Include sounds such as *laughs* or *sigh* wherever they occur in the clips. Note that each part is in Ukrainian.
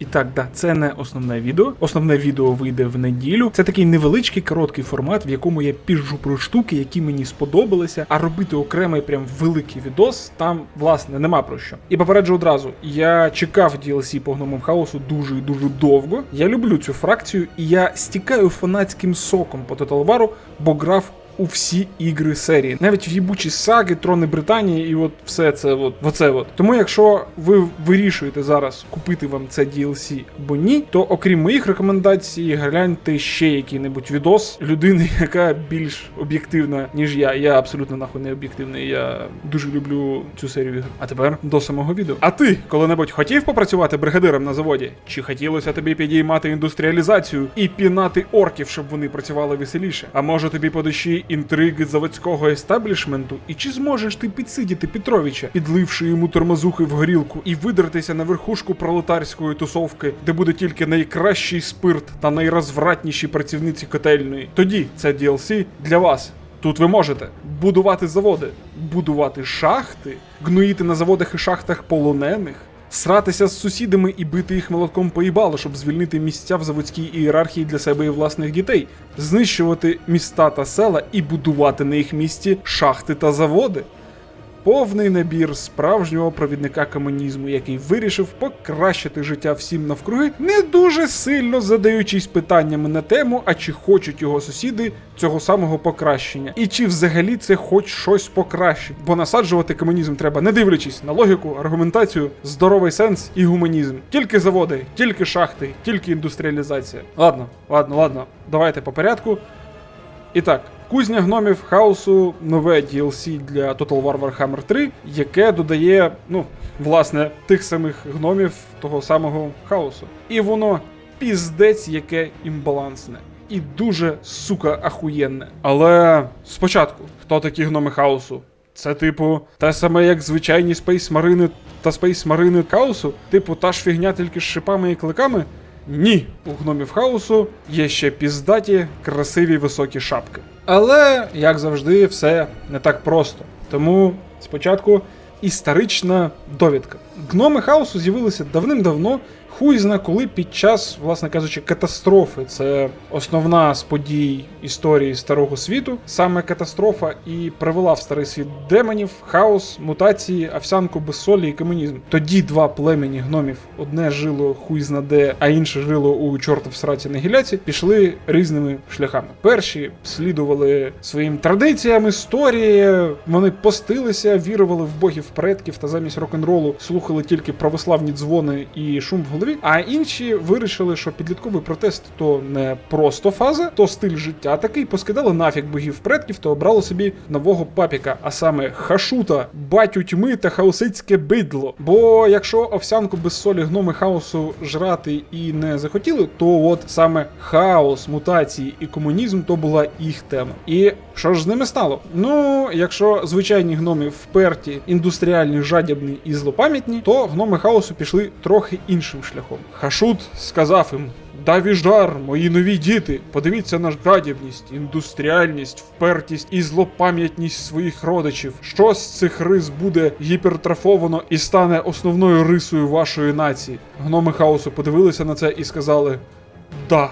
І так, да, це не основне відео. Основне відео вийде в неділю. Це такий невеличкий короткий формат, в якому я піжу про штуки, які мені сподобалися. А робити окремий прям великий відос там, власне, нема про що. І попереджу одразу: я чекав DLC по гномам хаосу дуже і дуже довго. Я люблю цю фракцію, і я стікаю фанатським соком по Total бо грав у всі ігри серії, навіть в їбучі саги, трони Британії, і от все це, от оце от. Тому, якщо ви вирішуєте зараз купити вам це DLC або ні, то окрім моїх рекомендацій, гляньте ще який-небудь відос людини, *laughs* яка більш об'єктивна, ніж я. Я абсолютно нахуй не об'єктивний. Я дуже люблю цю серію ігор. А тепер до самого відео. А ти коли-небудь хотів попрацювати бригадиром на заводі? Чи хотілося тобі підіймати індустріалізацію і пінати орків, щоб вони працювали веселіше? А може тобі по душі інтриги заводського естаблішменту? І чи зможеш ти підсидіти Петровича, підливши йому тормозухи в горілку і видертися на верхушку пролетарської тусовки, де буде тільки найкращий спирт та найрозвратніші працівниці котельної? Тоді це DLC для вас. Тут ви можете будувати заводи, будувати шахти, гноїти на заводах і шахтах полонених, сратися з сусідами і бити їх молотком поїбало, щоб звільнити місця в заводській ієрархії для себе і власних дітей, знищувати міста та села і будувати на їх місці шахти та заводи. Повний набір справжнього провідника комунізму, який вирішив покращити життя всім навкруги, не дуже сильно задаючись питаннями на тему, а чи хочуть його сусіди цього самого покращення, і чи взагалі це хоч щось покращить. Бо насаджувати комунізм треба, не дивлячись на логіку, аргументацію, здоровий сенс і гуманізм. Тільки заводи, тільки шахти, тільки індустріалізація. Ладно, ладно, ладно, давайте по порядку. І так, кузня гномів хаосу нове DLC для Total War Warhammer 3, яке додає, ну, власне, тих самих гномів того самого хаосу. І воно піздець яке імбалансне. І дуже сука ахуєнне. Але спочатку, хто такі гноми хаосу? Це, типу, те саме, як звичайні Marine та Marine хаосу? Типу, та ж фігня тільки з шипами і кликами? Ні, у гномів хаосу є ще піздаті, красиві високі шапки. Але, як завжди, все не так просто. Тому спочатку історична довідка. Гноми хаосу з'явилися давним-давно, хуй зна коли під час, власне кажучи, катастрофи. Це основна з подій історії старого світу. Саме катастрофа і привела в старий світ демонів, хаос, мутації, овсянку без солі і комунізм. Тоді два племені гномів, одне жило хуй зна де, а інше жило у чорта в сраці на гіляці, пішли різними шляхами. Перші слідували своїм традиціям історії, вони постилися, вірували в богів предків та замість рок-н-ролу слухали тільки православні дзвони і шум в голові. А інші вирішили, що підлітковий протест то не просто фаза, то стиль життя такий, поскидали нафіг богів предків та обрали собі нового папіка, а саме хашута, батю тьми та хаосицьке бидло. Бо якщо овсянку без солі гноми хаосу жрати і не захотіли, то от саме хаос, мутації і комунізм то була їх тема. І що ж з ними стало? Ну, якщо звичайні гноми вперті, індустріальні, жадібні і злопам'ятні, то гноми хаосу пішли трохи іншим шляхом. Хашут сказав їм. Давіжар, мої нові діти, подивіться на жадібність, індустріальність, впертість і злопам'ятність своїх родичів. Що з цих рис буде гіпертрафовано і стане основною рисою вашої нації? Гноми хаосу подивилися на це і сказали: Да.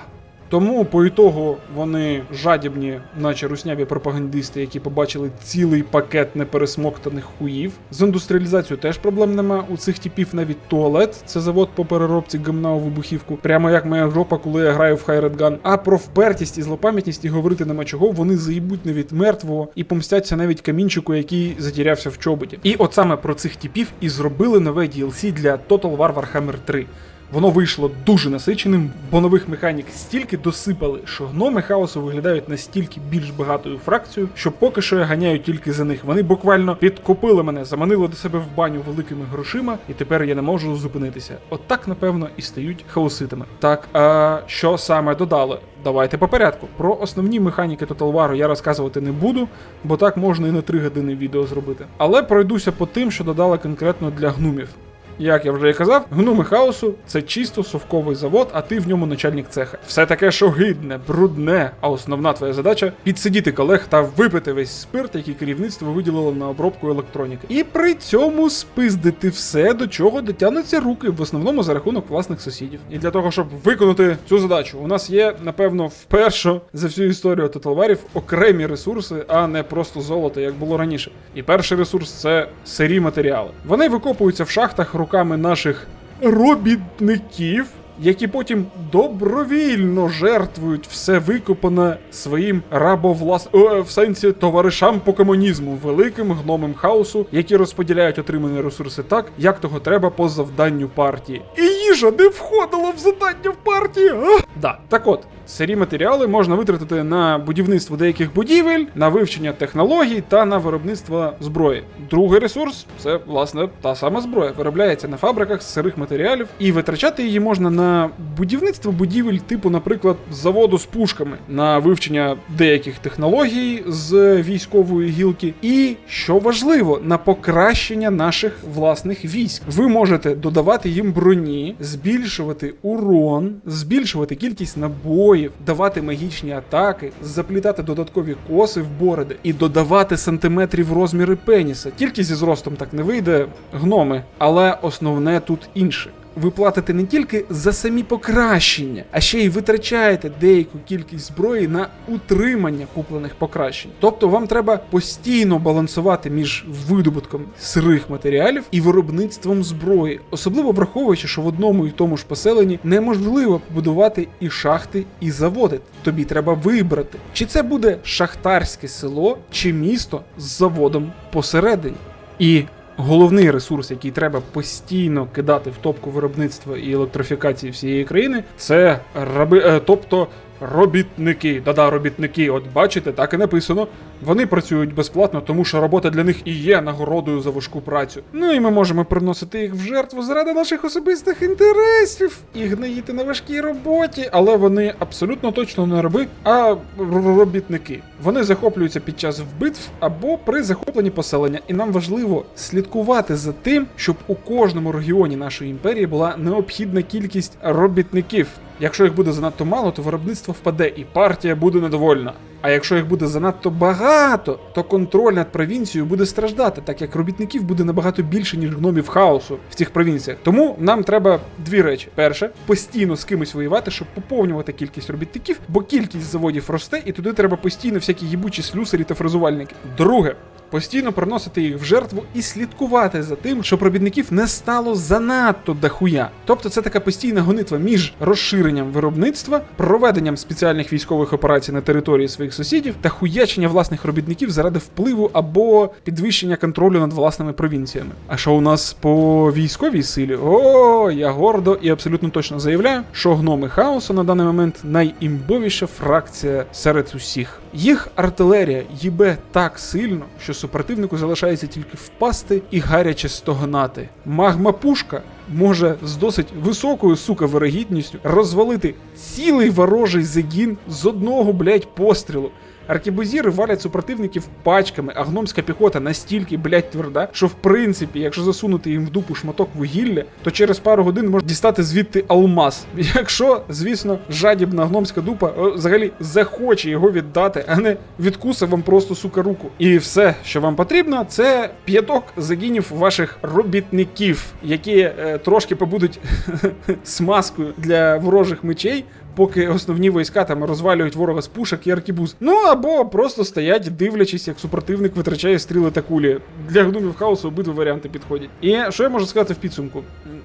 Тому по ітогу вони жадібні, наче русняві пропагандисти, які побачили цілий пакет непересмоктаних хуїв. З індустріалізацією теж проблем нема. У цих типів навіть туалет, це завод по переробці гамна у вибухівку, прямо як моя жопа, коли я граю в Hired Gun. А про впертість і злопам'ятність і говорити нема чого, вони заїбуть навіть мертвого і помстяться навіть камінчику, який затірявся в чоботі. І от саме про цих типів і зробили нове DLC для Total War Warhammer 3. Воно вийшло дуже насиченим, бо нових механік стільки досипали, що гноми хаосу виглядають настільки більш багатою фракцією, що поки що я ганяю тільки за них. Вони буквально підкупили мене, заманили до себе в баню великими грошима, і тепер я не можу зупинитися. От напевно, і стають хаоситами. Так, а що саме додали? Давайте по порядку. Про основні механіки Total War я розказувати не буду, бо так можна і на 3 години відео зробити. Але пройдуся по тим, що додали конкретно для гномів. Як я вже і казав, гнуми хаосу це чисто совковий завод, а ти в ньому начальник цеха. Все таке, що гидне, брудне, а основна твоя задача підсидіти колег та випити весь спирт, який керівництво виділило на обробку електроніки. І при цьому спиздити все, до чого дотягнуться руки, в основному за рахунок власних сусідів. І для того, щоб виконати цю задачу, у нас є, напевно, вперше за всю історію тоталварів окремі ресурси, а не просто золото, як було раніше. І перший ресурс це сирі матеріали. Вони викопуються в шахтах руками наших робітників. Які потім добровільно жертвують все викопане своїм рабовлас... О, в сенсі товаришам по комунізму, великим гномам хаосу, які розподіляють отримані ресурси так, як того треба по завданню партії. І їжа не входила в завдання в партії. А? Да. Так от, сирі матеріали можна витратити на будівництво деяких будівель, на вивчення технологій та на виробництво зброї. Другий ресурс це власне та сама зброя. Виробляється на фабриках з сирих матеріалів, і витрачати її можна на будівництво будівель, типу, наприклад, заводу з пушками, на вивчення деяких технологій з військової гілки, і що важливо, на покращення наших власних військ. Ви можете додавати їм броні, збільшувати урон, збільшувати кількість набоїв, давати магічні атаки, заплітати додаткові коси в бороди і додавати сантиметрів розміри пеніса. Тільки зі зростом так не вийде гноми, але основне тут інше. Ви платите не тільки за самі покращення, а ще й витрачаєте деяку кількість зброї на утримання куплених покращень. Тобто вам треба постійно балансувати між видобутком сирих матеріалів і виробництвом зброї, особливо враховуючи, що в одному і тому ж поселенні неможливо побудувати і шахти, і заводи. Тобі треба вибрати, чи це буде шахтарське село, чи місто з заводом посередині. І Головний ресурс, який треба постійно кидати в топку виробництва і електрифікації всієї країни, це раби, е, тобто робітники. Да-да, робітники. От бачите, так і написано. Вони працюють безплатно, тому що робота для них і є нагородою за важку працю. Ну і ми можемо приносити їх в жертву заради наших особистих інтересів і гноїти на важкій роботі, але вони абсолютно точно не раби, а робітники. Вони захоплюються під час вбитв або при захопленні поселення, і нам важливо слідкувати за тим, щоб у кожному регіоні нашої імперії була необхідна кількість робітників. Якщо їх буде занадто мало, то виробництво впаде і партія буде недовольна. А якщо їх буде занадто багато, то контроль над провінцією буде страждати, так як робітників буде набагато більше, ніж гномів хаосу в цих провінціях. Тому нам треба дві речі: перше, постійно з кимось воювати, щоб поповнювати кількість робітників, бо кількість заводів росте, і туди треба постійно всякі їбучі слюсарі та фрезувальники. Друге. Постійно приносити їх в жертву і слідкувати за тим, щоб робітників не стало занадто дохуя. Тобто це така постійна гонитва між розширенням виробництва, проведенням спеціальних військових операцій на території своїх сусідів та хуячення власних робітників заради впливу або підвищення контролю над власними провінціями. А що у нас по військовій силі? О, я гордо і абсолютно точно заявляю, що гноми хаосу на даний момент найімбовіша фракція серед усіх. Їх артилерія їбе так сильно, що супротивнику залишається тільки впасти і гаряче стогнати. Магма пушка може з досить високою сука вирогідністю розвалити цілий ворожий загін з одного блять пострілу. Аркебузіри валять супротивників пачками, а гномська піхота настільки, блять, тверда, що в принципі, якщо засунути їм в дупу шматок вугілля, то через пару годин можна дістати звідти алмаз. *laughs* Якщо, звісно, жадібна гномська дупа взагалі захоче його віддати, а не відкусе вам просто сука руку. І все, що вам потрібно, це п'яток загінів ваших робітників, які е, трошки побудуть *laughs* смазкою для ворожих мечей поки основні війська там розвалюють ворога з пушок і аркібуз. Ну або просто стоять, дивлячись, як супротивник витрачає стріли та кулі. Для гномів хаосу обидва варіанти підходять. І що я можу сказати в підсумку?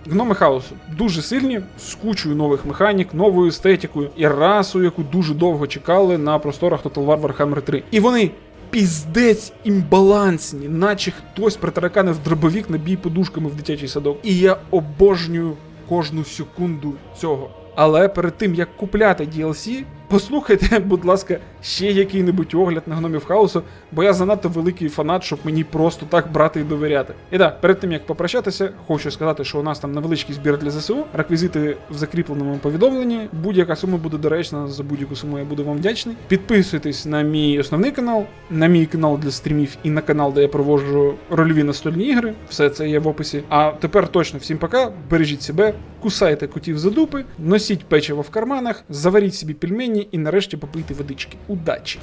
Гноми хаосу дуже сильні, з кучою нових механік, новою естетикою і расою, яку дуже довго чекали на просторах Total War Warhammer 3. І вони. Піздець імбалансні, наче хтось притараканив дробовік на бій подушками в дитячий садок. І я обожнюю кожну секунду цього. Але перед тим як купляти DLC, послухайте, будь ласка, ще який-небудь огляд на гномів хаосу, бо я занадто великий фанат, щоб мені просто так брати і довіряти. І так, перед тим як попрощатися, хочу сказати, що у нас там невеличкий збір для ЗСУ, реквізити в закріпленому повідомленні. Будь-яка сума буде доречна, за будь-яку суму я буду вам вдячний. Підписуйтесь на мій основний канал, на мій канал для стрімів і на канал, де я проводжу рольові настольні ігри. Все це є в описі. А тепер точно всім пока. Бережіть себе, кусайте котів за дупи, носіть печиво в карманах, заваріть собі пельмені і нарешті попийте водички. Удачі!